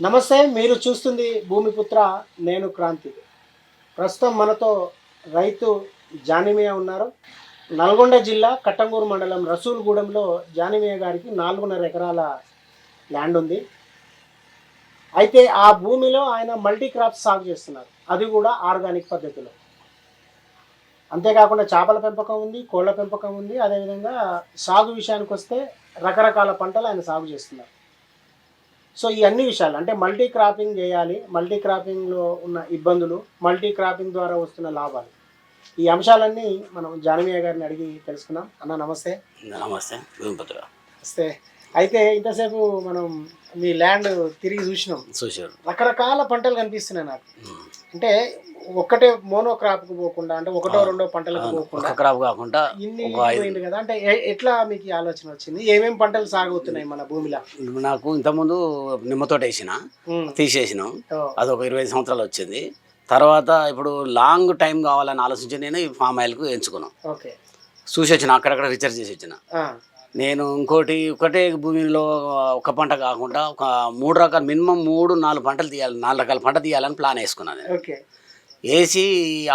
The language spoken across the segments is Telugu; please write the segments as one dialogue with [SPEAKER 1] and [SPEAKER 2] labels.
[SPEAKER 1] నమస్తే మీరు చూస్తుంది భూమిపుత్ర నేను క్రాంతి. ప్రస్తుతం మనతో రైతు జానిమియా ఉన్నారు. నల్గొండ జిల్లా కట్టంగూరు మండలం రసూల్గూడెంలో జానిమియా గారికి నాలుగున్నర ఎకరాల ల్యాండ్ ఉంది. అయితే ఆ భూమిలో ఆయన మల్టీ క్రాప్స్ సాగు చేస్తున్నారు. అది కూడా ఆర్గానిక్ పద్ధతిలో. అంతేకాకుండా చేపల పెంపకం ఉంది కోళ్ళ పెంపకం ఉంది. అదేవిధంగా సాగు విషయానికి వస్తే రకరకాల పంటలు ఆయన సాగు చేస్తున్నారు. సో ఈ అన్ని విషయాలు అంటే మల్టీ క్రాపింగ్ చేయాలి మల్టీ క్రాపింగ్లో ఉన్న ఇబ్బందులు మల్టీ క్రాపింగ్ ద్వారా వస్తున్న లాభాలు. ఈ అంశాలన్నీ మనం జానమయ్య గారిని అడిగి తెలుసుకున్నాం అన్న నమస్తే.
[SPEAKER 2] నమస్తే.
[SPEAKER 1] నమస్తే. అయితే ఇంతసేపు మనం మీ ల్యాండ్ తిరిగి చూసినాం.
[SPEAKER 2] చూశారు
[SPEAKER 1] రకరకాల పంటలు కనిపిస్తున్నాయి నాకు. అంటే ఒక్కటే మోనో క్రాప్కి పోకుండా అంటే ఒకటో రెండో పంటలకు పోకుండా
[SPEAKER 2] క్రాప్ కాకుండా
[SPEAKER 1] ఇన్ని కదా. అంటే ఎట్లా మీకు ఆలోచన వచ్చింది? ఏమేం పంటలు సాగుతున్నాయి మన భూమిలో?
[SPEAKER 2] నాకు ఇంతకుముందు నిమ్మతోట వేసిన. తీసేసినాం. అది ఒక ఇరవై సంవత్సరాలు వచ్చింది. తర్వాత ఇప్పుడు లాంగ్ టైం కావాలని ఆలోచించి నేను ఈ ఫామ్ ఆయిల్కు ఎంచుకున్నాం. చూసి వచ్చిన అక్కడక్కడ రీసెర్చ్ చేసి వచ్చిన. నేను ఇంకోటి ఒకటే భూమిలో ఒక పంట కాకుండా ఒక మూడు రకాల మినిమం మూడు నాలుగు పంటలు తీయాలి నాలుగు రకాల పంట తీయాలని ప్లాన్ వేసుకున్నాను నేను.
[SPEAKER 1] ఓకే
[SPEAKER 2] వేసి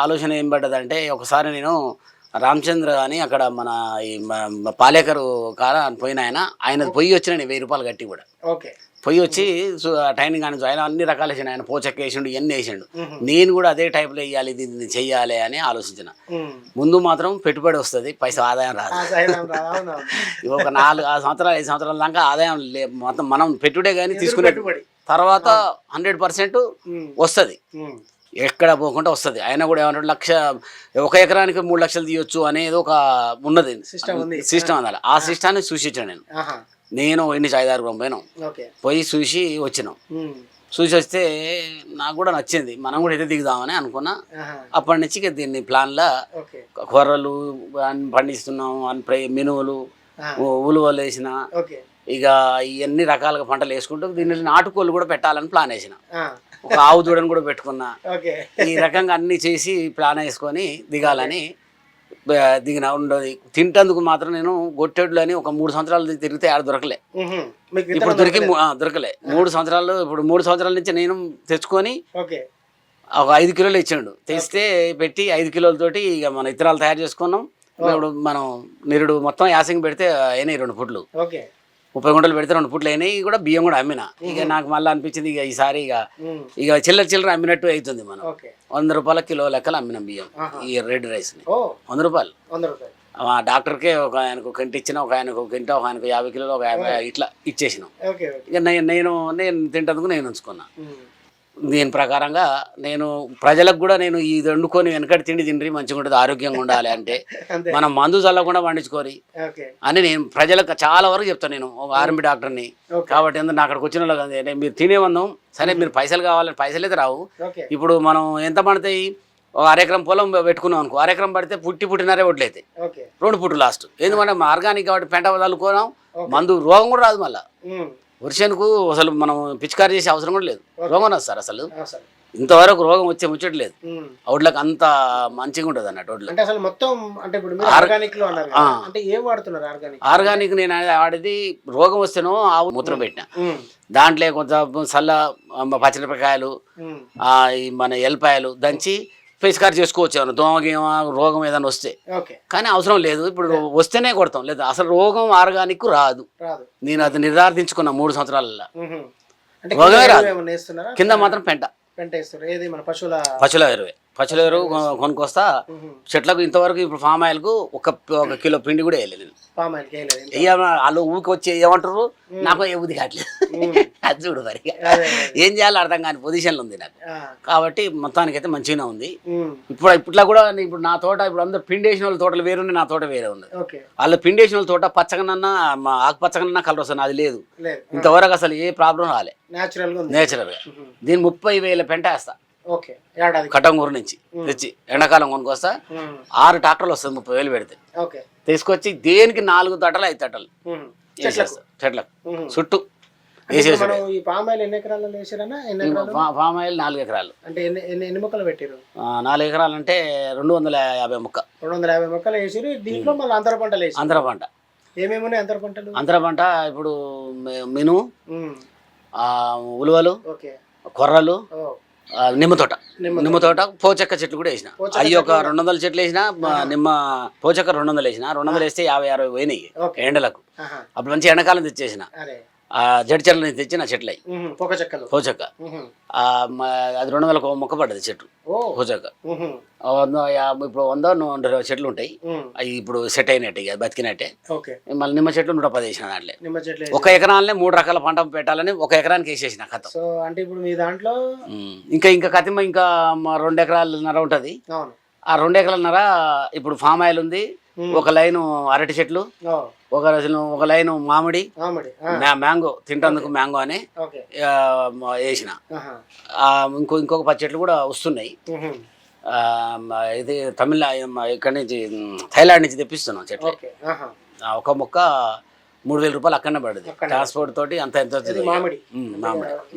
[SPEAKER 2] ఆలోచన ఏం పడ్డదంటే ఒకసారి నేను రామచంద్ర అని అక్కడ మన పాలేకరు కాడ పోయిన ఆయన ఆయన పొయ్యి వచ్చిన వెయ్యి రూపాయలు కట్టి కూడా.
[SPEAKER 1] ఓకే.
[SPEAKER 2] పొయ్యి వచ్చి ట్రైనింగ్ కానీ ఆయన అన్ని రకాలు వేసిండు ఆయన పోచక్క వేసిండు ఇవన్నీ వేసిండు.
[SPEAKER 1] నేను
[SPEAKER 2] కూడా అదే టైప్లో వేయాలి దీన్ని చెయ్యాలి అని ఆలోచించిన. ముందు మాత్రం పెట్టుబడి వస్తుంది పైసా ఆదాయం రాదు. ఒక నాలుగు ఆరు సంవత్సరాలు ఐదు సంవత్సరాల దాకా ఆదాయం మొత్తం మనం పెట్టుడే కానీ తీసుకునే తర్వాత హండ్రెడ్ పర్సెంట్. వస్తుంది. ఎక్కడ పోకుండా వస్తుంది. ఆయన కూడా ఏమన్నాడు లక్ష ఒక ఎకరానికి మూడు లక్షలు తీయొచ్చు అనేది ఒక ఉన్నది. సిస్టమ్ అనాలి ఆ సిస్టాన్ని చూసి వచ్చాను నేను నేను ఎన్ని ఐదారు పోయినాం పోయి చూసి వచ్చినాం. చూసి వస్తే నాకు కూడా నచ్చింది. మనం కూడా ఎటు దిగుదామని అనుకున్నా. అప్పటి నుంచి దీన్ని ప్లాన్లో కూరలు పండిస్తున్నాం అని ప్రై మినువులు ఉలువలు వేసిన. ఇక ఇవన్నీ రకాలుగా పంటలు వేసుకుంటూ దీన్ని నాటుకోళ్ళు కూడా పెట్టాలని ప్లాన్ వేసిన. ఒక ఆవు దూడని కూడా పెట్టుకున్నా. ఈ రకంగా అన్ని చేసి ప్లాన్ వేసుకొని దిగాలని దిగిన ఉండదు. తింటందుకు మాత్రం నేను గొట్టెడ్లు అని ఒక మూడు సంవత్సరాలు తిరిగితే ఆడ దొరకలే. ఇప్పుడు దొరికి దొరకలే. మూడు సంవత్సరాలు ఇప్పుడు మూడు సంవత్సరాల నుంచి నేను తెచ్చుకొని ఒక ఐదు కిలోలు ఇచ్చాడు. తెస్తే పెట్టి ఐదు కిలోలతోటి ఇక మన ఇత్తనాలు తయారు చేసుకున్నాం. ఇప్పుడు మనం నిరుడు మొత్తం యాసింగ్ పెడితే అయినాయి రెండు
[SPEAKER 1] ఓకే.
[SPEAKER 2] ముప్పై గుంటలు పెడితే రెండు పుట్లు అయినాయి కూడా బియ్యం కూడా అమ్మిన. ఇక నాకు మళ్ళీ అనిపించింది ఇక ఈసారి ఇక. ఇక చిల్లర చిల్లర అమ్మినట్టు అవుతుంది మనం. వంద రూపాయల కిలో లెక్కలు అమ్మినాం బియ్యం. ఈ రెడ్ రైస్ని.
[SPEAKER 1] ఓ.
[SPEAKER 2] వంద రూపాయలు. ఆ డాక్టర్కే ఒక ఆయనకు ఒక గంట ఇచ్చిన ఒక ఆయనకు ఒక గంట ఒక ఆయనకు యాభై కిలోలు ఒక యాభై ఇట్లా ఇచ్చేసినాం. ఇక నేను నేను తింటందుకు నేను ఉంచుకున్నా. దీని ప్రకారంగా నేను ప్రజలకు కూడా నేను ఇది వండుకొని వెనకటి తిండి తిండి మంచిగా ఉంటుంది ఆరోగ్యంగా ఉండాలి అంటే. మనం మందు చల్లకుండా పండించుకోరి అని నేను ప్రజలకు చాలా వరకు చెప్తాను నేను ఒక ఆర్మీ డాక్టర్ని. కాబట్టి ఎందుకు నా అక్కడికి వచ్చిన వాళ్ళకి అదే, మీరు తినేవందం సరే మీరు పైసలు కావాలని పైసలు అయితే రావు. ఇప్పుడు మనం ఎంత పడతాయి? ఒక అరెకరం పొలం పెట్టుకున్నాం అనుకో అరెకరం పడితే పుట్టి పుట్టినరే అవుతాయి
[SPEAKER 1] ఓకే.
[SPEAKER 2] రెండు పుట్టు లాస్ట్. ఎందుకంటే ఆర్గానిక్ కాబట్టి పెంట చల్లుకోవడం మందు రోగం కూడా రాదు మళ్ళీ. వర్షానికి అసలు మనం పిచికారి చేసే అవసరం కూడా లేదు. రోగం రాదు సార్ అసలు. ఇంతవరకు రోగం వచ్చే ముచ్చట్లేదు
[SPEAKER 1] ఉమ్.
[SPEAKER 2] వడ్లకు అంత మంచిగా ఉంటుంది అన్నట్టు
[SPEAKER 1] అంటే అసలు మొత్తం అంటే ఇప్పుడు మీరు ఆర్గానిక్లో అన్నారు కదా. అంటే ఏం వాడుతున్నారు ఆర్గానిక్?
[SPEAKER 2] ఆర్గానిక్ నేను ఆడేది రోగం వస్తేనో ఆవు మూత్రం పెట్టిన. దాంట్లో కొంత సల్ల పచ్చిమిరపకాయలు మన ఎల్లిపాయలు దంచి పిచికారి చేసుకోవచ్చు ఏమన్నా దోమ గీమ రోగం ఏదైనా వస్తే. కానీ అవసరం లేదు. ఇప్పుడు వస్తేనే కొడతాం. లేదా అసలు రోగం ఆర్గానిక్ రాదు. నేను అది నిర్ధారించుకున్నా మూడు సంవత్సరాలలో
[SPEAKER 1] కింద
[SPEAKER 2] మాత్రం పెంట.
[SPEAKER 1] పశువుల
[SPEAKER 2] పచ్చుల ఎరువే. పచ్చుల ఎరువు కొ- కొనుక్కొస్తా. చెట్లకు ఇంతవరకు ఇప్పుడు ఫామ్ ఆయిల్కు ఒక ఒక కిలో పిండి కూడా వేయలేదు నేను. వాళ్ళు ఊరికి వచ్చి ఏమంటారు నాకు ఏ బుద్ధి కావట్లేదు. అది చూడు మరి ఏం చేయాలో అర్థం కాని పొజిషన్లో ఉంది నాకు. కాబట్టి మొత్తానికి అయితే మంచిగానే ఉంది. ఇప్పుడు ఇప్పట్లో కూడా ఇప్పుడు నా తోట ఇప్పుడు అందరు పిండేసిన వాళ్ళ తోటలు వేరు నా తోట వేరే ఉంది. వాళ్ళ పిండేసిన వాళ్ళ తోట పచ్చగనన్నా ఆకుపచ్చగనన్నా కలర్ వస్తుంది అది లేదు. ఇంతవరకు అసలు ఏ ప్రాబ్లం రాలే. నేచురల్గా. దీని ముప్పై వేల పెంట వేస్తా. కటంగూరు నుంచి తెచ్చి ఎండాకాలం కొనుక్కొస్తా
[SPEAKER 1] ఉమ్.
[SPEAKER 2] ఆరు ట్రాక్టర్లు వస్తుంది ముప్పై వేలు పెడితే.
[SPEAKER 1] ఓకే.
[SPEAKER 2] తీసుకొచ్చి దేనికి నాలుగు తట్టలు ఐదు. వేసేస్తా చెట్లకు. చుట్టూ
[SPEAKER 1] మనం పామ్ ఆయిల్
[SPEAKER 2] నాలుగు ఎకరాలు.
[SPEAKER 1] అంటే ఎన్ని మొక్కలు పెట్టారు
[SPEAKER 2] నాలుగు ఎకరాలు అంటే రెండు వందల యాభై ముక్క.
[SPEAKER 1] రెండు వందల యాభై మొక్కలు వేసారు దీంట్లో మళ్ళీ అంతర పంటలు
[SPEAKER 2] అంతర పంట.
[SPEAKER 1] ఏమేమి ఉన్నాయి అంతర పంటలు?
[SPEAKER 2] అంతర పంట ఇప్పుడు మె- మినుము
[SPEAKER 1] ఉమ్.
[SPEAKER 2] ఆ, ఉలువలు కొర్రలు నిమ్మ తోట.
[SPEAKER 1] నిమ్మ
[SPEAKER 2] తోట. పోచక్క చెట్లు కూడా వేసిన. అవి ఒక
[SPEAKER 1] చెట్లు
[SPEAKER 2] రెండు వందల చెట్లు వేసిన నిమ్మ పోచక్క రెండు వందలు వేసిన రెండు వందలు వేస్తే యాభై అరవై పోయినాయి. ఎండలకు. అప్పుడు మంచి ఎండాకాలం తెచ్చేసిన. ఆ జడి చెట్ల నుంచి తెచ్చిన చెట్లు అవి
[SPEAKER 1] ఉహుం, పొగ చెక్కలు.
[SPEAKER 2] పోచక్క. అది రెండు వందలకు ఒక మొక్క పడ్డది చెట్టు.
[SPEAKER 1] ఓ.
[SPEAKER 2] పోచక్క. ఇప్పుడు వంద నూట ఇరవై చెట్లు ఉంటాయి. అవి ఇప్పుడు సెట్ అయినట్టు ఇక బతికినట్టే. మళ్ళీ నిమ్మ చెట్లు నూట పది వేసిన దాంట్లో.
[SPEAKER 1] నిమ్మ చెట్లు
[SPEAKER 2] ఒక ఎకరాలనే మూడు రకాల పంట పెట్టాలని ఒక ఎకరానికి వేసేసిన కథ.
[SPEAKER 1] సో అంటే ఇప్పుడు మీ దాంట్లో
[SPEAKER 2] ఇంకా ఇంకా కతిమ ఇంకా మా రెండు ఎకరాలన్నర ఉంటుంది. ఆ రెండు ఎకరాలన్నర ఇప్పుడు ఫామ్ ఆయిల్ ఉంది. ఒక లైను అరటి చెట్లు ఒక ఒక లైను మామిడి మ్యాంగో తింటందుకు మ్యాంగో అని వేసిన. ఇంకో ఇంకొక పది చెట్లు కూడా వస్తున్నాయి. ఇది తమిళ మ- ఇక్కడి నుంచి థైలాండ్ నుంచి తెప్పిస్తున్నాం చెట్లు. ఒక మొక్క మూడు వేల రూపాయలు అక్కడనే
[SPEAKER 1] అక్కడనే.
[SPEAKER 2] ట్రాన్స్పోర్ట్ తోటి అంత ఎంత
[SPEAKER 1] మామిడి.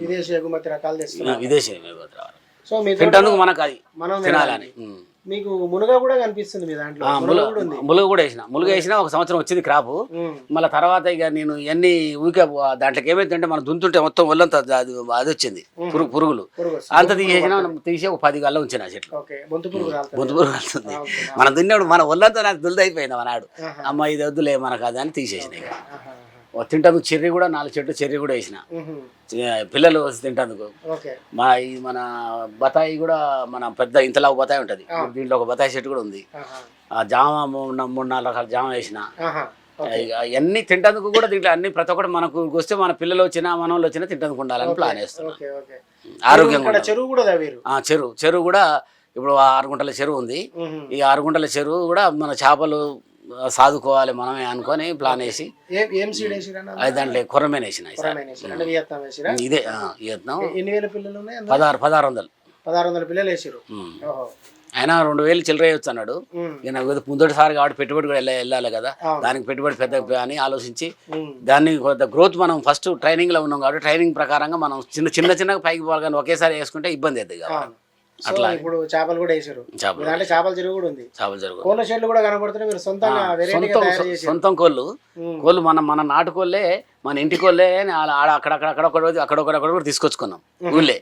[SPEAKER 1] విదేశీ ఎగుమతి రకాలు
[SPEAKER 2] విదేశీ
[SPEAKER 1] సో
[SPEAKER 2] తింటందుకు మనకు అది
[SPEAKER 1] మనం
[SPEAKER 2] తినాలని.
[SPEAKER 1] మీకు మునగ కూడా కనిపిస్తుంది మీ దాంట్లో.
[SPEAKER 2] ములుగు
[SPEAKER 1] కూడా
[SPEAKER 2] వేసిన. ములుగు వేసిన ఒక సంవత్సరం వచ్చింది క్రాపు. మళ్ళీ తర్వాత ఇక నేను ఎన్ని ఊరికే దాంట్లోకి ఏమైందంటే మనం దుంతుంటే మొత్తం ఒళ్ళంతా అది వచ్చింది. పురుగు పురుగులు. అంత తీసేసిన తీసి ఒక పది గల్ల ఉంచిన చెట్లు.
[SPEAKER 1] బొంతు పురుగు ఓకే.
[SPEAKER 2] మనం దున్నప్పుడు మన ఒళ్ళంతా నాకు దుల్దైపోయింది మనాడు. అమ్మ ఇది వద్దులే మనకు అది అని తీసేసిన ఇక. తింటాను చెర్రీ కూడా నాలుగు చెట్లు చెర్రీ కూడా వేసిన. పిల్లలు వచ్చి తింటందుకు. మా ఈ మన బతాయి కూడా మన పెద్ద ఇంతలా బతాయి ఉంటుంది. దీంట్లో ఒక బతాయి చెట్టు కూడా ఉంది. ఆ జామ మూడు నాలుగు రకాల జామ వేసిన. అన్ని తింటందుకు కూడా దీంట్లో అన్ని ప్రతి ఒక్కటి మనకు వస్తే మన పిల్లలు వచ్చినా మనోళ్ళు వచ్చినా తింటందుకు ఉండాలని ప్లాన్ ఆరోగ్యంగా
[SPEAKER 1] ఇక్కడ
[SPEAKER 2] ఉండాలి.
[SPEAKER 1] చెరువు కూడా
[SPEAKER 2] చెరువు. చెరువు కూడా ఇప్పుడు ఆరు గుంటల చెరువు ఉంది. ఈ ఆరు గుంటల చెరువు కూడా మన చేపలు సాదుకోవాలి మనమే అనుకొని ప్లాన్ వేసి దాంట్లో కొరమేన వేసిన
[SPEAKER 1] వియత్నాం
[SPEAKER 2] ఇదే ఆ, యత్నం
[SPEAKER 1] ఎన్ని వేల పిల్లలు ఉన్నాయి అందులో?
[SPEAKER 2] పదహారు పదహారు వందలు.
[SPEAKER 1] పదహారు వందల పిల్లలు వేసిరు
[SPEAKER 2] ఆయన రెండు వేలు చిల్లర వేయొచ్చు అన్నాడు. నాకు ముందటిసారి కాబట్టి పెట్టుబడి కూడా వెళ్ళ- వెళ్ళాలి కదా. దానికి పెట్టుబడి పెద్ద అని ఆలోచించి. దాన్ని కొంత గ్రోత్ మనం ఫస్ట్ ట్రైనింగ్లో ఉన్నాం కాబట్టి ట్రైనింగ్ ప్రకారంగా మనం చిన్న చిన్న చిన్నగా పైకి పోవాలి కానీ ఒకేసారి వేసుకుంటే ఇబ్బంది అవుతుంది
[SPEAKER 1] సో ఇప్పుడు చేపలు కూడా వేసారు
[SPEAKER 2] చేపలు.
[SPEAKER 1] దాంట్లో చేపల చెరువు కూడా ఉంది.
[SPEAKER 2] చేపలు జరుగు
[SPEAKER 1] కోళ్ళ షెడ్లు కూడా కనబడుతున్నాయి. మీరు సొంతంగా
[SPEAKER 2] సొంతం సొంతం కోళ్ళు. కోళ్ళు మన మన నాటుకోళ్ళే మన ఇంటి కోళ్ళే ఆడ ఆడ అక్కడక్కడ అక్కడొక్కడ అక్కడొక్కడ అక్కడ కూడా తీసుకొచ్చుకున్నాం. ఊళ్ళే.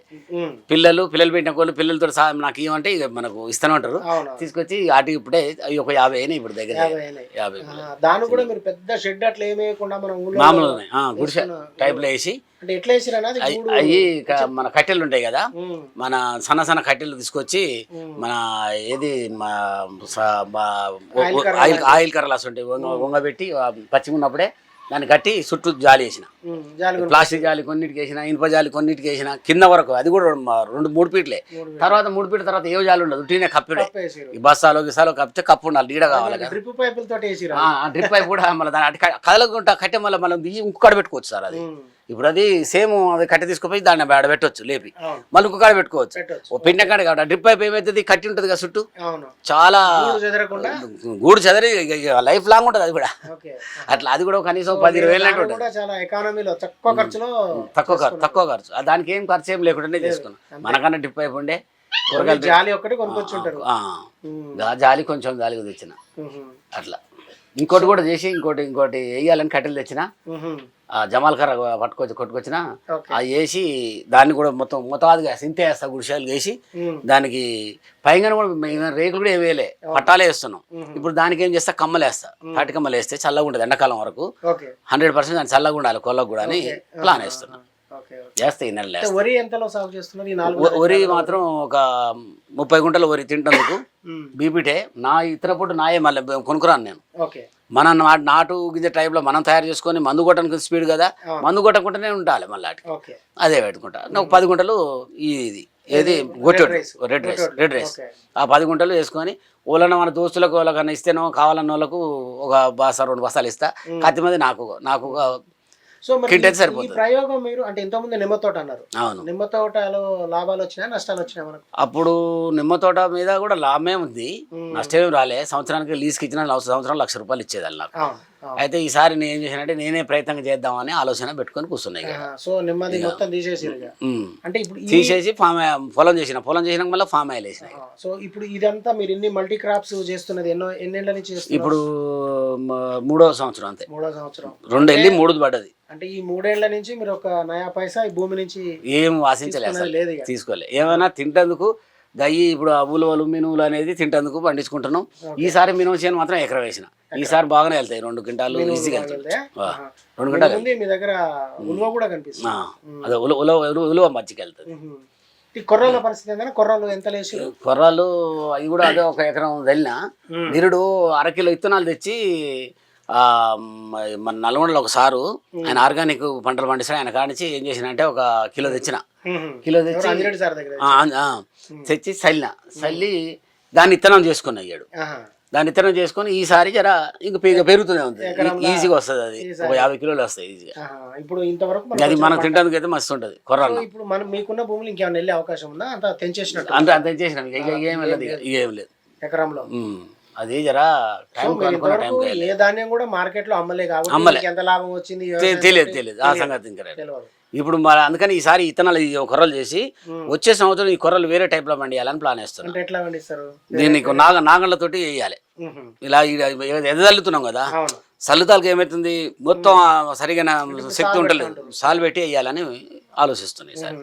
[SPEAKER 2] పిల్లలు పిల్లలు పెట్టిన కోళ్ళు పిల్లలతో సహా నాకు ఇవ్వమంటే ఇక మనకు ఇస్తూనే
[SPEAKER 1] అవును.
[SPEAKER 2] తీసుకొచ్చి వాటికి ఇప్పుడే అవి ఒక యాభై అయినాయి ఇప్పుడు దగ్గర.
[SPEAKER 1] యాభై దానికి కూడా మీరు పెద్ద షెడ్ అట్లా ఏమి వేయకుండా మనం ఊళ్ళో
[SPEAKER 2] మామూలుగానే. ఆ, గుడిసె టైప్లో వేసి. అవి మన కట్టెలు ఉంటాయి కదా. మన సన్న సన్న కట్టెలు తీసుకొచ్చి. మన ఏది
[SPEAKER 1] ఆయిల్
[SPEAKER 2] ఆయిల్ ఆయిల్ కర్రలు ఉంటాయి. వంగ వంగబెట్టి పచ్చిగా ఉన్నప్పుడే దాన్ని కట్టి చుట్టూ జాలి వేసిన. ప్లాస్టిక్ జాలి కొన్నిటికి వేసిన ఇనుప జాలి కొన్నిటికి వేసిన కింద వరకు అది కూడా రెండు- మూడు ఫీట్లే తర్వాత మూడు ఫీట్ల తర్వాత ఏ జాలి ఉండదు ఉట్టినే కప్పుడే. ఈ బస్సాలో గిసాలో కప్పితే కప్పు ఉండాలి నీడ కావాలి
[SPEAKER 1] డ్రిప్
[SPEAKER 2] అయి కూడా మళ్ళీ దాని అటు క- కదలకుండా కట్టె మళ్ళీ మనం తీసి ఇంకొకటి పెట్టుకోవచ్చు సార్ అది. ఇప్పుడు అది సేమ్ అది కట్టె తీసుకుపోయి దాన్ని ఆడ పెట్టవచ్చు లేపి. మళ్ళీ ఇంకొక కాడ పెట్టుకోవచ్చు. పిండ కాడ కాబట్టి డ్రిప్ పైప్ ఏమవుతుంది కట్టి ఉంటుంది కదా చుట్టూ? చాలా
[SPEAKER 1] గూడు
[SPEAKER 2] చదిరి లైఫ్ లాంగ్ ఉంటుంది అది కూడా. అట్లా అది కూడా కనీసం పది ఇరవై వేలు
[SPEAKER 1] తక్కువ ఖర్చులో
[SPEAKER 2] తక్కువ ఖర్చు తక్కువ ఖర్చు. దానికి ఏం ఖర్చు ఏం లేకుండానే చేసుకున్నాం. మనకన్నా డ్రిప్ పైప్ ఉండే కూరగాయలు
[SPEAKER 1] జాలి ఒక్కటి కొనుక్కొచ్చుంటారు
[SPEAKER 2] జాలి కొంచెం జాలిగా తెచ్చిన. అట్లా. ఇంకోటి కూడా చేసి ఇంకోటి ఇంకోటి వేయాలని కట్టెలు తెచ్చిన జమాల్ కర్ర పట్టుకొచ్చి కొట్టుకొచ్చిన అది వేసి దాన్ని కూడా మొత్తం మొత్తాదిగా సింతే వేస్తా గుడిసెలు వేసి.
[SPEAKER 1] దానికి
[SPEAKER 2] పైగా కూడా రేకులు కూడా వేయలే పట్టాలే వేస్తున్నాం. ఇప్పుడు దానికి ఏం చేస్తా? కమ్మలు వేస్తా. తాటి కమ్మలు వేస్తే చల్లగా ఉంటుంది ఎండాకాలం వరకు. హండ్రెడ్ పర్సెంట్ దాన్ని చల్లగా ఉండాలి కొల్లకు కూడా అని ప్లాన్ వేస్తున్నాం.
[SPEAKER 1] ఓకే ఓకే
[SPEAKER 2] చేస్తే ఈ నెల
[SPEAKER 1] వరి ఎంతలో సాగు చేస్తున్నారు? ఈ నాలుగు.
[SPEAKER 2] వరి మాత్రం ఒక ముప్పై గుంటలు వరి తింటందుకు
[SPEAKER 1] ఉమ్.
[SPEAKER 2] బీపీటే. నా ఇతర పూట నాయే మళ్ళీ కొనుక్కురాను నేను. మన నాటు గింజ టైంలో మనం తయారు చేసుకొని మందు కొట్టడానికి స్పీడ్ కదా. మందు కొట్టకుండానే ఉండాలి మళ్ళీ అదే పెట్టుకుంటా. ఒక పది గుంటలు ఇది. ఏది? గొట్టెడు. Red rice. Red rice. ఆ పది గుంటలు వేసుకొని ఊళ్ళో మన దోస్తులకు వాళ్ళకన్నా ఇస్తేనో కావాలన్న వాళ్ళకు ఒక బాస రెండు బస్తాలు ఇస్తా. కత్తి మంది నాకు నాకు
[SPEAKER 1] సో మరి ఈ-. ప్రయోగం మీరు అంటే ఇంతకుముందు నిమ్మ తోట అన్నారు.
[SPEAKER 2] అవును.
[SPEAKER 1] నిమ్మ తోటలో లాభాలు వచ్చినాయా నష్టాలు వచ్చినాయి మనకు?
[SPEAKER 2] అప్పుడు నిమ్మ తోట మీద కూడా లాభమే ఉంది. నష్టమేం రాలే. సంవత్సరానికి లీజ్కి ఇచ్చిన లక్ష- సంవత్సరం లక్ష రూపాయలు ఇచ్చేది అది నాకు. అయితే ఈసారి నేను ఏం చేశానంటే నేనే ప్రయత్నం చేద్దామని ఆలోచన పెట్టుకొని కూర్చున్నాయి.
[SPEAKER 1] సో నెమ్మది మొత్తం
[SPEAKER 2] మ్మ్.
[SPEAKER 1] అంటే ఇప్పుడు
[SPEAKER 2] తీసేసి ఫామ్ పొలం చేసిన. పొలం చేసినాక మళ్ళీ ఫామ్ ఆయిల్ వేసిన
[SPEAKER 1] ఆ, సో ఇప్పుడు ఇదంతా మీరు ఇన్ని మల్టీ క్రాప్స్ చేస్తున్నది ఎన్నో ఎన్నేళ్ళ నుంచి చేస్తున్నారు?
[SPEAKER 2] ఇప్పుడు మూడో సంవత్సరం అంతే.
[SPEAKER 1] మూడో సంవత్సరం.
[SPEAKER 2] రెండు వెళ్ళి మూడు పడ్డది.
[SPEAKER 1] అంటే ఈ మూడేళ్ళ నుంచి మీరు ఒక నయా పైసా ఈ భూమి నుంచి
[SPEAKER 2] ఏం ఆశించలేదు
[SPEAKER 1] తీసుకున్నది
[SPEAKER 2] అసలు.
[SPEAKER 1] లేదు ఇక
[SPEAKER 2] తీసుకోలే. ఏమైనా తింటందుకు గయ్యి ఇప్పుడు ఆ ఉలువలు మినువులు అనేది తింటందుకు పండించుకుంటున్నాం. ఈసారి మినుము చేను మాత్రం ఎకర వేసిన. ఈసారి బాగానే వెళ్తాయి. రెండు క్వింటాలు ఈజీగా. రెండు క్వింటాలు
[SPEAKER 1] మీ దగ్గర ఉలువ కూడా కనిపిస్తుంది.
[SPEAKER 2] అదే ఉల ఉల ఉల- ఉలువ మజ్జికి వెళ్తుంది.
[SPEAKER 1] ఉహు. ఈ కొర్రల పరిస్థితి కొర్రలు ఎంత లేచి
[SPEAKER 2] కొర్రాలు అవి కూడా అదే ఒక ఎకరం వెళ్ళిన నిరుడు అరకిలో విత్తనాలు తెచ్చి మన నల్గొండలో ఒక సారు ఆయన ఆర్గానిక్ పంటలు పండిస్తాడు. ఆయన కానించి ఏం చేసిన అంటే ఒక కిలో తెచ్చిన. కిలో తెచ్చి తెచ్చి చల్లిన. చల్లి దాన్ని ఇత్తనం చేసుకుని అయ్యాడు. దాన్ని ఇత్తనం చేసుకొని ఈసారి జర ఇంక పెరుగుతూనే ఉంది. ఈజీగా వస్తుంది అది. ఒక యాభై కిలోలు వస్తాయి ఈజీగా.
[SPEAKER 1] ఇప్పుడు ఇంతవరకు
[SPEAKER 2] అది మనం తినడానికి అయితే మస్తు ఉంటుంది. కొర్రాలు
[SPEAKER 1] ఇప్పుడు మనం మీకున్న భూములు ఇంకేమైనా వెళ్ళే అవకాశం ఉందా? అంత తెంచేసినట్టు.
[SPEAKER 2] అంత అంత చేసినాం ఇక ఏం వెళ్ళదు ఇక ఏం లేదు.
[SPEAKER 1] ఎకరంలో.
[SPEAKER 2] అది జర టైం
[SPEAKER 1] ఏ ధాన్యం కూడా మార్కెట్లో అమ్మలే. కాబట్టి ఎంత లాభం వచ్చింది
[SPEAKER 2] తెలియదు తెలియదు ఆ సంగతి ఇంకా ఇప్పుడు మరి అందుకని ఈసారి ఇత్తనాలు ఈ కొర్రలు చేసి. వచ్చే సంవత్సరం ఈ కొర్రలు వేరే టైప్లో పండియాలని ప్లాన్ వేస్తున్నాం దీన్ని నాగ నాగళ్ళతోటి వేయాలి. ఇలా ఎదజల్లుతున్నాం కదా.
[SPEAKER 1] అవును.
[SPEAKER 2] చల్లుతాలకు ఏమవుతుంది మొత్తం ఆ సరిగా శక్తి ఉండలేదు. సాలు పెట్టి వేయాలని ఆలోచిస్తున్నాయి సార్.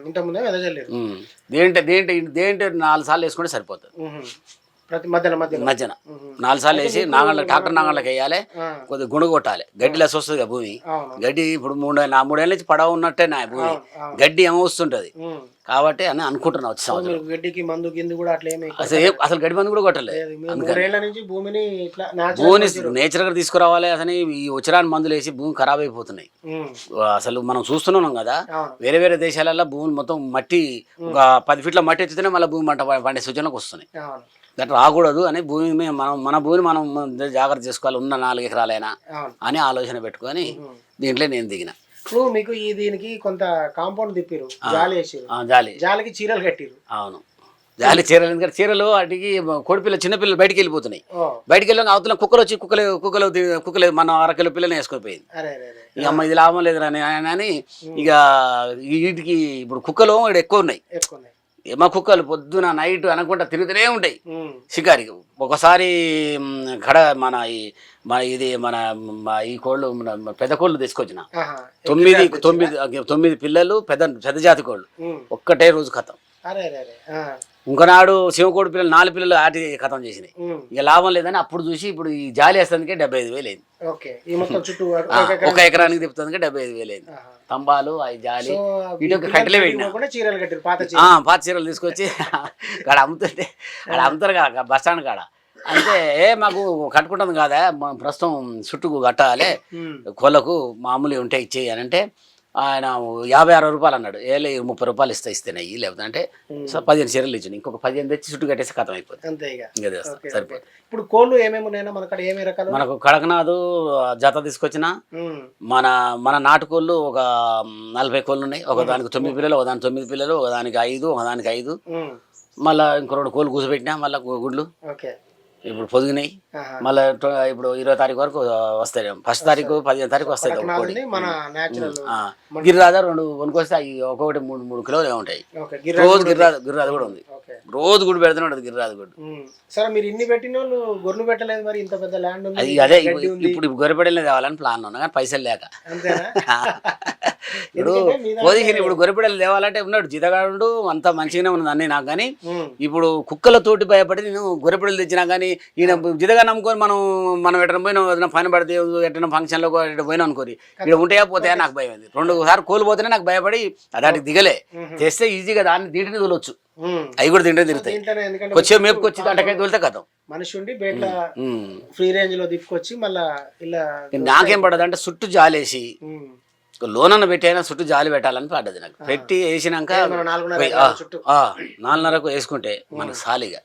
[SPEAKER 2] దేంటే దేంటే దేంటే నాలుగు సార్లు వేసుకుంటే సరిపోతుంది.
[SPEAKER 1] మధ్యన.
[SPEAKER 2] నాలుగు సార్లు వేసి నాగళ్ళ ట్రాక్టర్ నాగళ్ళకి వేయాలి కొద్దిగా గుణ కొట్టాలి. గడ్డి లెస్ వస్తుంది భూమి. గడ్డి ఇప్పుడు మూడు నా మూడేళ్ళ నుంచి పడవ ఉన్నట్టే నా భూమి. గడ్డి ఏమో వస్తుంటది. కాబట్టి అని అనుకుంటున్నా వచ్చే సంవత్సరం.
[SPEAKER 1] గడ్డికి మందు గిందు కూడా అట్లా
[SPEAKER 2] అసలు అసలు గడ్డి మంది కూడా కొట్టలేదు
[SPEAKER 1] భూమిని
[SPEAKER 2] నేచర్గా తీసుకురావాలి అసలు ఈ వచ్చిరాని మందులు వేసి భూమి ఖరాబ్ అయిపోతున్నాయి. అసలు మనం చూస్తున్నాం కదా వేరే వేరే దేశాలలో భూములు మొత్తం మట్టి ఒక పది ఫీట్ల మట్టి ఎత్తితేనే మళ్ళీ భూమి మంట పండే సూచనలకు వస్తున్నాయి. అట్లా రాకూడదు అని భూమి మనం మన భూమిని మనం జాగ్రత్త చేసుకోవాలి ఉన్న నాలుగు ఎకరాలైనా అని ఆలోచన పెట్టుకొని దీంట్లో నేను దిగిన.
[SPEAKER 1] ఇప్పుడు మీకు ఈ దీనికి కొంత కాంపౌండ్ తిప్పిరు జాలి వేసిరు.
[SPEAKER 2] జాలి.
[SPEAKER 1] జాలికి చీరలు కట్టిరు.
[SPEAKER 2] అవును. జాలి చీరలు ఎందుకంటే చీరలు వాటికి కోడిపిల్ల చిన్నపిల్లలు బయటికి వెళ్ళిపోతున్నాయి. బయటికి వెళ్ళి అవతల కుక్కలు వచ్చి కుక్కలు కుక్కలు కుక్కలు మన అరకిలో పిల్లని వేసుకొని పోయింది.
[SPEAKER 1] అరే అరే అరే.
[SPEAKER 2] ఇక అమ్మ ఇది లాభం ఆయన అని ఇక వీటికి ఇప్పుడు కుక్కలు ఇక్కడ ఎక్కువ ఉన్నాయి. ఏమో కుక్కలు పొద్దున నైట్ అనుకుంటా తిరుగుతూనే ఉంటాయి. షికారికి ఒకసారి కడ మన ఈ మన ఇది మన మ, ఈ కోళ్ళు పెద్ద కోళ్ళు తీసుకొచ్చిన. తొమ్మిది తొమ్మిది తొమ్మిది పిల్లలు పెద్ద పెద్ద జాతి కోళ్ళు. ఒక్కటే రోజు కథం. ఇంకొనాడు శివకోడి పిల్లలు నాలుగు పిల్లలు ఆటి కథం చేసినాయి. ఇక లాభం లేదని అప్పుడు చూసి ఇప్పుడు ఈ జాలి వేస్తుందికే డెబ్బై ఐదు వేలు అయింది.
[SPEAKER 1] ఒక ఎకరం.
[SPEAKER 2] ఒక ఎకరానికి తిప్పుతుందికే డెబ్బై ఐదు వేలు అయింది. స్తంభాలు అవి జాలి. ఒక కట్టెలే పెట్టినా.
[SPEAKER 1] పాత చీర
[SPEAKER 2] ఆ, పాత చీరలు తీసుకొచ్చి అక్కడ అమ్ముతుంటే అక్కడ అమ్ముతారు కదా బస్ స్టాండ్ కాడ. అంటే ఏ మాకు కట్టుకుంటుంది కాదా? ప్రస్తుతం చుట్టూ కట్టాలి. కోళ్ళకు మామూలు ఉంటే అంటే ఆయన యాభై అరవై రూపాయలు అన్నాడు. ఏ లే ముప్పై రూపాయలు ఇస్తే ఇస్తేనయ్యి లేకపోతే అంటే పదిహేను చీరలు ఇచ్చింది ఇంకొక పదిహేను తెచ్చి చుట్టూ కట్టేసి కథం అయిపోతుంది. సరిపోతుంది
[SPEAKER 1] ఇప్పుడు కోళ్ళు ఏమేమి ఉన్నాయన్నా మన ఏమేమి రకాలు?
[SPEAKER 2] మనకు కడకనాథు జత తీసుకొచ్చిన. మన మన నాటుకోళ్ళు ఒక నలభై కోళ్ళు ఉన్నాయి. ఒక దానికి తొమ్మిది పిల్లలు ఒక దానికి తొమ్మిది పిల్లలు ఒక దానికి ఐదు ఒక దానికి ఐదు. మళ్ళీ ఇంకో రెండు కోళ్ళు కూసబెట్టినా మళ్ళీ గుడ్లు. ఇప్పుడు పొదిగినాయి. మళ్ళీ ఇప్పుడు ఇరవై తారీఖు వరకు వస్తాయి. ఫస్ట్ తారీఖు పదిహేను తారీఖు వస్తాయి. గిరిరాజా రెండు కొనుక్కొస్తే అవి ఒక్కొక్కటి మూడు మూడు కిలోలు ఉంటాయి.
[SPEAKER 1] గిర్ర
[SPEAKER 2] రోజు గిరిరాజు గిరిరాజు కూడా ఉంది. రోజు గుడి పెడుతూనే ఉంటుంది గిరిరాజు గుడి.
[SPEAKER 1] సరే మీరు ఇన్ని పెట్టిన వాళ్ళు గొర్రెలు పెట్టలేదు మరి ఇంత పెద్ద ల్యాండ్ ఉంది
[SPEAKER 2] అది అదే ఇప్పుడు ఇప్పుడు గొర్రెపడలే తేవాలని ప్లాన్ ఉన్నా కానీ పైసలు లేక. ఇప్పుడు పోదికి ఇప్పుడు గొర్రెపడలు తేవాలంటే ఉన్నాడు. జీతగాడు అంత మంచిగానే ఉన్నది అన్నీ నాకు కానీ. ఇప్పుడు కుక్కలతోటి భయపడి నేను గొర్రెపిడలు తెచ్చినా కానీ ఈయన జిదగా నమ్ముకొని మనం మనం ఎట్లా పోయినా ఏదైనా పని పడితే ఎట్లా ఫంక్షన్లో ఎట్లా పోయినా అనుకోరి. ఇక్కడ ఉంటాయా పోతాయా నాకు భయం అయింది రెండు సార్లు కోలు పోతేనే నాకు భయపడి దానికి దిగలే. తెస్తే ఈజీగా దాన్ని దీటిని తోలొచ్చు. అవి కూడా తింటే తిరుగుతాయి. వచ్చే మేపుకొచ్చి అంటకాయ తోలితే కథం.
[SPEAKER 1] మనిషి ఉండి బయట. ఫ్రీ రేంజ్లో దిప్పుకొచ్చి మళ్ళా ఇలా
[SPEAKER 2] నాకేం పడదు అంటే చుట్టూ జాలేసి. లోనన్న పెట్టి అయినా చుట్టూ జాలి పెట్టాలని పడ్డది నాకు. పెట్టి వేసినాక నాలుగున్నరకు వేసుకుంటే మనకు సాలిగా.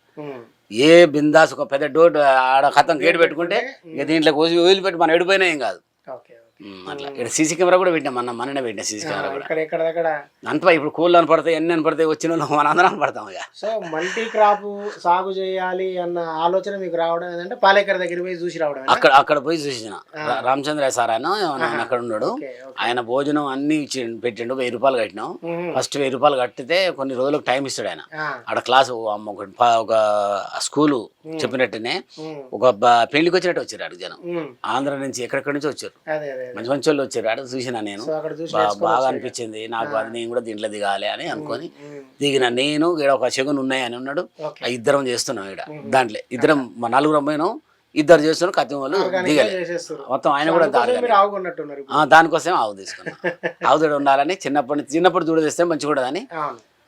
[SPEAKER 2] ఏ బిందాస్ ఒక పెద్ద డోర్ ఆడ కథం గేటు పెట్టుకుంటే ఇక దీంట్లో కోసి వదిలిపెట్టి మనం ఎడిపోయినా ఏం కాదు. అట్లా. ఇక్కడ సీసీ కెమెరా కూడా పెట్టినాం మన మననే పెట్టినా సీసీ కెమెరా కూడా.
[SPEAKER 1] ఎక్కడ దగ్గర.
[SPEAKER 2] అంతా ఇప్పుడు కోళ్ళు అని పడతాయి ఎన్ని అని పడతాయి వచ్చిన వాళ్ళు మన అందరం పడతాం ఇక.
[SPEAKER 1] సో మల్టీ క్రాప్ సాగు చేయాలి అన్న ఆలోచన మీకు రావడం ఏంటంటే పాలేకర్ దగ్గర పోయి చూసి రావడం
[SPEAKER 2] అక్కడ అక్కడ పోయి చూసిన. రామచంద్ర సార్ ఆయన ఆయన అక్కడ ఉన్నాడు. ఆయన భోజనం అన్ని ఇచ్చి పెట్టిండు వెయ్యి రూపాయలు కట్టినాం. ఫస్ట్ వెయ్యి రూపాయలు కట్టితే కొన్ని రోజులకు టైం ఇస్తాడు ఆయన. ఆడ క్లాసు ఒక స్కూలు చెప్పినట్టునే. ఒక పెళ్ళికి వచ్చినట్టు వచ్చారు అడుగు జనం. ఆంధ్ర నుంచి ఎక్కడెక్కడి నుంచి వచ్చారు. మంచి మంచి వాళ్ళు వచ్చారు. అక్కడ చూసిన నేను. బాగా. అనిపించింది. నాకు అది నేను కూడా దీంట్లో దిగాలి అని అనుకొని దిగిన. నేను ఈడ ఒక చెగును ఉన్నాయని ఉన్నాడు. ఆ ఇద్దరం చేస్తున్నాం ఇక్కడ దాంట్లో. ఇద్దరం మా నలుగురం పోయినాం. ఇద్దరు చేస్తున్నాం కత్తి వాళ్ళు దిగలే. మొత్తం ఆయన కూడా దానికోసం ఆవు తీసుకున్నాం. ఆవు దూడ ఉండాలని చిన్నప్పటి చిన్నప్పుడు దూడ తెస్తే మంచిగా కూడా అని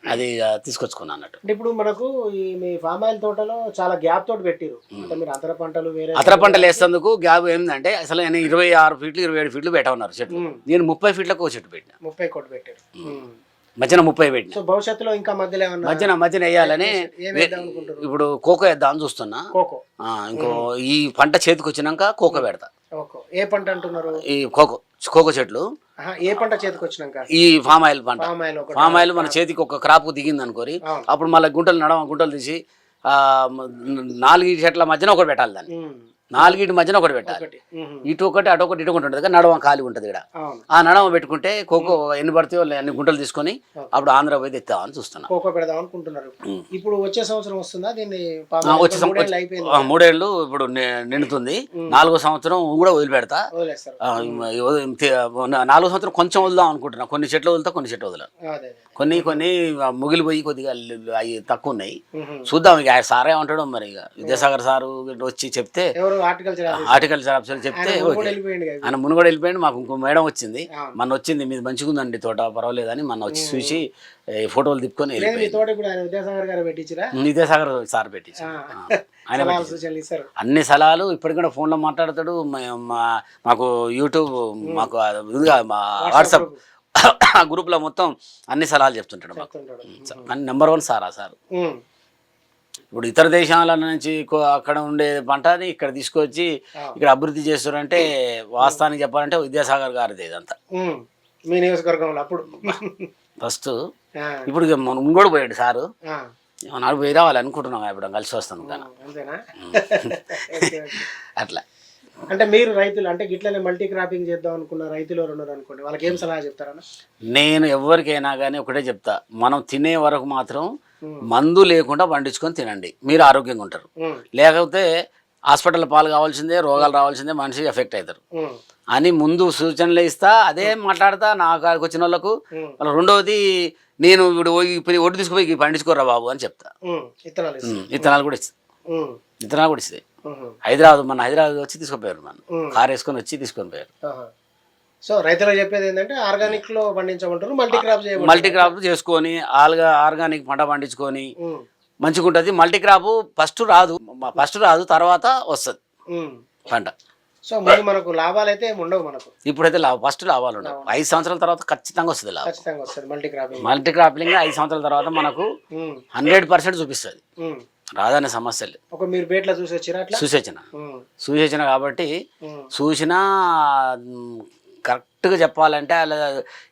[SPEAKER 2] అది ఆ, తీసుకొచ్చుకున్నాను అన్నట్టు.
[SPEAKER 1] అంటే ఇప్పుడు మనకు ఈ మీ ఫామ్ ఆయిల్ తోటలో చాలా గ్యాప్ తోటి పెట్టిరు. అంటే మీరు అంతర పంటలు వేరే
[SPEAKER 2] అతర పంటలు వేసేందుకు గ్యాప్ ఏంటంటే అసలు నేను ఇరవై ఆరు ఫీట్లు ఇరవై ఏడు ఫీట్లు పెట్ట ఉన్నారు చెట్లు. నేను ముప్పై ఫీట్లకు ఒక చెట్టు పెట్టిన.
[SPEAKER 1] ముప్పై కోటి పెట్టారు.
[SPEAKER 2] మధ్యన ముప్పై పెట్టిన.
[SPEAKER 1] సో భవిష్యత్తులో ఇంకా మధ్యలో
[SPEAKER 2] మధ్యన మధ్యన వేయాలని
[SPEAKER 1] వేద్దాం
[SPEAKER 2] ఇప్పుడు కోకో వేద్దామని చూస్తున్నా.
[SPEAKER 1] కోకో.
[SPEAKER 2] ఇంకో ఈ పంట చేతికి వచ్చినాక కోకో పెడతా.
[SPEAKER 1] ఏ పంట అంటున్నారు?
[SPEAKER 2] ఈ కోకో. కోకో చెట్లు.
[SPEAKER 1] ఏ పంట చేతికి వచ్చినాక?
[SPEAKER 2] ఈ ఫామ్ ఆయిల్ పంట. ఫామ్ ఆయిల్ మన చేతికి ఒక క్రాప్ దిగింది అనుకోరి. అప్పుడు మళ్ళీ గుంటలు నడవ గుంటలు తీసి నాలుగు చెట్ల మధ్యన ఒకటి పెట్టాలి దాన్ని. నాలుగిటి మధ్యన ఒకటి పెట్టాలి. ఇటు ఒకటి అటు ఒకటి ఇటు ఒకటి ఉంటుంది కదా నడవ ఖాళీ ఉంటుంది ఇక్కడ. ఆ నడవ పెట్టుకుంటే కోకో ఎన్ని పడితే అన్ని గుంటలు తీసుకొని అప్పుడు ఆంధ్ర పోయి తెస్తామని చూస్తున్నా.
[SPEAKER 1] కోకో పెడదాం అనుకుంటున్నారు. ఇప్పుడు వచ్చే సంవత్సరం వస్తుందా? దీన్ని
[SPEAKER 2] వచ్చే
[SPEAKER 1] మూడేళ్ళు
[SPEAKER 2] ఇప్పుడు నిండుతుంది. నాలుగో సంవత్సరం కూడా వదిలిపెడతా. నాలుగో సంవత్సరం కొంచెం వదులుదాం అనుకుంటున్నా. కొన్ని చెట్లు వదులుతా కొన్ని చెట్లు వదలను
[SPEAKER 1] అదే
[SPEAKER 2] కొన్ని కొన్ని ముగిలిపోయి కొద్దిగా అవి తక్కువ ఉన్నాయి. చూద్దాం ఇక ఆయన సారే ఉంటాడు మరి ఇక. విద్యాసాగర్ సారు వచ్చి చెప్తే
[SPEAKER 1] ఎవరు? హార్టికల్చర్
[SPEAKER 2] ఆఫీసర్ చెప్తే
[SPEAKER 1] ఆయన
[SPEAKER 2] ఓకే.
[SPEAKER 1] వెళ్ళిపోయింది
[SPEAKER 2] మాకు ఇంకో మేడం వచ్చింది. మన వచ్చింది మీది మంచిగా ఉందండి తోట పర్వాలేదని మన వచ్చి చూసి ఈ ఫోటోలు తిప్పుకొని
[SPEAKER 1] విద్యాసాగర్
[SPEAKER 2] సార్ పెట్టి
[SPEAKER 1] ఆ.
[SPEAKER 2] ఆయన అన్ని సలహాలు ఇప్పటికి కూడా ఫోన్లో మాట్లాడతాడు. మాకు యూట్యూబ్ మాకు వాట్సాప్ ఆ గ్రూప్లో మొత్తం అన్ని సలహాలు చెప్తుంటాడు మాకు. నెంబర్ వన్ సారా సార్. ఇప్పుడు ఇతర దేశాల నుంచి అక్కడ ఉండే పంటని ఇక్కడ తీసుకొచ్చి. ఇక్కడ అభివృద్ధి చేస్తారంటే వాస్తవానికి చెప్పాలంటే విద్యాసాగర్ గారిది ఇదంతా.
[SPEAKER 1] మీ నియోజకవర్గంలో అప్పుడు.
[SPEAKER 2] ఫస్ట్ ఇప్పుడు ఇక మన ముంగోడు పోయాడు సారు. నాడు పోయి రావాలి అనుకుంటున్నాం ఇప్పుడు కలిసి వస్తాం కానీ
[SPEAKER 1] అంతేనా? Okay, okay.
[SPEAKER 2] అట్లా.
[SPEAKER 1] అంటే మీరు రైతులు అంటే గిట్లనే మల్టీ క్రాపింగ్ చేద్దాం అనుకున్న రైతులు ఉన్నారు అనుకోండి వాళ్ళకి ఏం సలహా చెప్తారన్న?
[SPEAKER 2] నేను ఎవరికైనా కానీ ఒకటే చెప్తా మనం తినే వరకు మాత్రం మందు లేకుండా పండించుకొని తినండి. మీరు ఆరోగ్యంగా ఉంటారు. లేకపోతే హాస్పిటల్ పాలు కావాల్సిందే రోగాలు రావాల్సిందే మనిషి ఎఫెక్ట్ అవుతారు అని ముందు సూచనలు ఇస్తా అదే మాట్లాడతా నా కాడికి వచ్చిన వాళ్ళకు మళ్ళీ రెండవది నేను ఇప్పుడు ఒడ్డు తీసుకుపోయి పండించుకోరా బాబు అని చెప్తా.
[SPEAKER 1] ఇత్తనాలు
[SPEAKER 2] కూడా ఇస్తాయి
[SPEAKER 1] ఉమ్,
[SPEAKER 2] విత్తనాలు కూడా ఇస్తాయి. హైదరాబాద్ మన హైదరాబాద్ వచ్చి తీసుకుపోయారు మన. కార్ వేసుకొని వచ్చి తీసుకొని పోయారు.
[SPEAKER 1] సో రైతులకు చెప్పేది ఏంటంటే ఆర్గానిక్లో పండించమంటారు మల్టీ క్రాప్
[SPEAKER 2] మల్టీ క్రాప్ చేసుకొని ఆల్గా ఆర్గానిక్ పంట పండించుకొని మంచిగా ఉంటుంది మల్టీ క్రాప్ ఫస్ట్ రాదు ఫస్ట్ రాదు తర్వాత వస్తుంది. పంట.
[SPEAKER 1] సో ముందు మనకు లాభాలు అయితే ఉండవు మనకు.
[SPEAKER 2] ఇప్పుడైతే లాభ ఫస్ట్ లాభాలు ఉండవు. ఐదు సంవత్సరాల తర్వాత ఖచ్చితంగా వస్తుంది లాభం.
[SPEAKER 1] ఖచ్చితంగా వస్తుంది మల్టీ క్రాపింగ్
[SPEAKER 2] మల్టీ క్రాపింగ్ ఐదు సంవత్సరాల తర్వాత మనకు హండ్రెడ్ పర్సెంట్ చూపిస్తుంది. రాదనే సమస్యలు.
[SPEAKER 1] ఒక మీరు బేట్ల చూసి వచ్చిరా అట్లా?
[SPEAKER 2] సూచన
[SPEAKER 1] ఉమ్,
[SPEAKER 2] సూచన కాబట్టి చూసినా కరెక్ట్గా చెప్పాలంటే అలా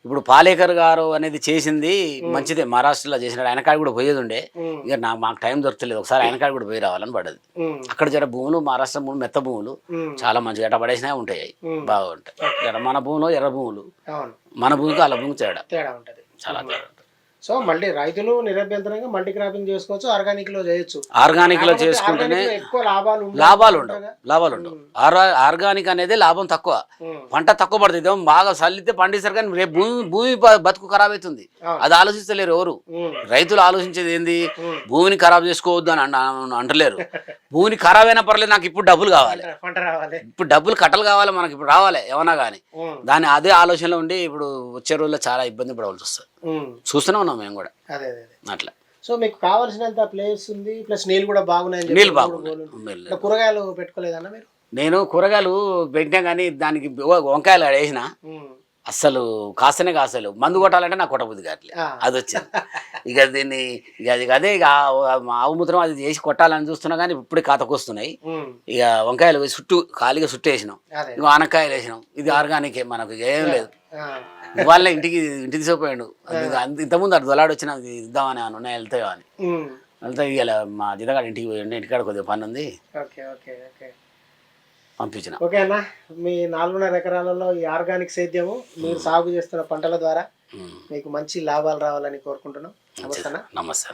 [SPEAKER 2] ఇప్పుడు పాలేకర్ గారు అనేది చేసింది మంచిదే. మహారాష్ట్రలో చేసినాడు. ఆయన కాడ కూడా పోయేది ఉండే ఇక నాకు మాకు టైం దొరకలేదు ఒకసారి ఆయన కాడ కూడా పోయి రావాలని పడ్డది. అక్కడ జర భూములు మహారాష్ట్ర భూములు మెత్త భూములు. చాలా మంచిగా ఎట్ట పడేసినా ఉంటాయి. బాగుంటాయి. మన భూములు ఎర్ర భూములు. మన భూమికి వాళ్ళ భూమికి తేడా.
[SPEAKER 1] తేడా ఉంటది.
[SPEAKER 2] చాలా తేడా.
[SPEAKER 1] సో మళ్ళీ రైతులు నిరభ్యంతరంగా మల్టీ క్రాపింగ్ చేసుకోవచ్చు ఆర్గానిక్లో చేయొచ్చు. ఆర్గానిక్లో
[SPEAKER 2] చేసుకుంటేనే
[SPEAKER 1] ఎక్కువ లాభాలు.
[SPEAKER 2] లాభాలు ఉండవు. లాభాలు ఉండవు. ఆర్- ఆర్గానిక్ అనేది లాభం తక్కువ. పంట తక్కువ పడుతుంది. బాగా చల్లితే పండిస్తారు కానీ రేపు భూమి భూమి బతుకు ఖరాబ్ అవుతుంది. అది ఆలోచిస్తలేరు ఎవరు. రైతులు ఆలోచించేది ఏంది. భూమిని ఖరాబ్ చేసుకోవద్దు అని అంటలేరు. భూమిని ఖరాబ్ అయినా పర్లేదు నాకు ఇప్పుడు డబ్బులు కావాలి.
[SPEAKER 1] పంట రావాలి.
[SPEAKER 2] ఇప్పుడు డబ్బులు కట్టలు కావాలి మనకి ఇప్పుడు రావాలి ఏమన్నా కానీ. దాని అదే ఆలోచనలో ఉండి ఇప్పుడు వచ్చే రోజుల్లో చాలా ఇబ్బంది పడవలసి వస్తుంది. చూస్తూనే ఉన్నాం మేము కూడా.
[SPEAKER 1] అదే అదే.
[SPEAKER 2] అట్లా.
[SPEAKER 1] సో మీకు కావాల్సినంత ప్లేస్ ఉంది ప్లస్ నీళ్ళు కూడా
[SPEAKER 2] నీళ్ళు బాగున్నాయి. నీళ్ళు.
[SPEAKER 1] ఇట్లా కూరగాయలు పెట్టుకోలేదన్న మీరు?
[SPEAKER 2] నేను కూరగాయలు పెట్టినా కానీ దానికి వంకాయలు వేసిన అస్సలు కాస్తనే కాస్తలు మందు కొట్టాలంటే నాకు కొట్టబుద్ధి కావట్లేదు
[SPEAKER 1] ఆ.
[SPEAKER 2] అది వచ్చింది. ఇక దీన్ని ఇక అది అదే ఇక ఆ- మా ఆవు మూత్రం అది చేసి కొట్టాలని చూస్తున్నా కానీ ఇప్పుడే కాతకొస్తున్నాయి ఇక వంకాయలు చుట్టూ ఖాళీగా చుట్టూ వేసినాం ఇంకో ఆనకాయలు వేసినాం. ఇది ఆర్గానికే మనకు ఏం లేదు. ఇవాళ ఇంటికి ఇంటికి తీసుకుపోయాడు. ఇంతకుముందు అటు దొలాడు వచ్చిన ఇది ఇద్దామని అని ఉన్నాయి వెళ్తాయో అని
[SPEAKER 1] ఉమ్,
[SPEAKER 2] వెళ్తే ఇవాళ మా జిదగాడు ఇంటికి పోయిండు ఇంటికాడ కొద్దిగా పని ఉంది.
[SPEAKER 1] Okay okay okay.
[SPEAKER 2] పంపించిన.
[SPEAKER 1] ఓకే అన్న మీ నాలుగున్నర ఎకరాలలో ఈ ఆర్గానిక్ సేద్యము మీరు సాగు చేస్తున్న పంటల ద్వారా. మీకు మంచి లాభాలు రావాలని కోరుకుంటున్నాం. నమస్తే అన్న.
[SPEAKER 2] నమస్తే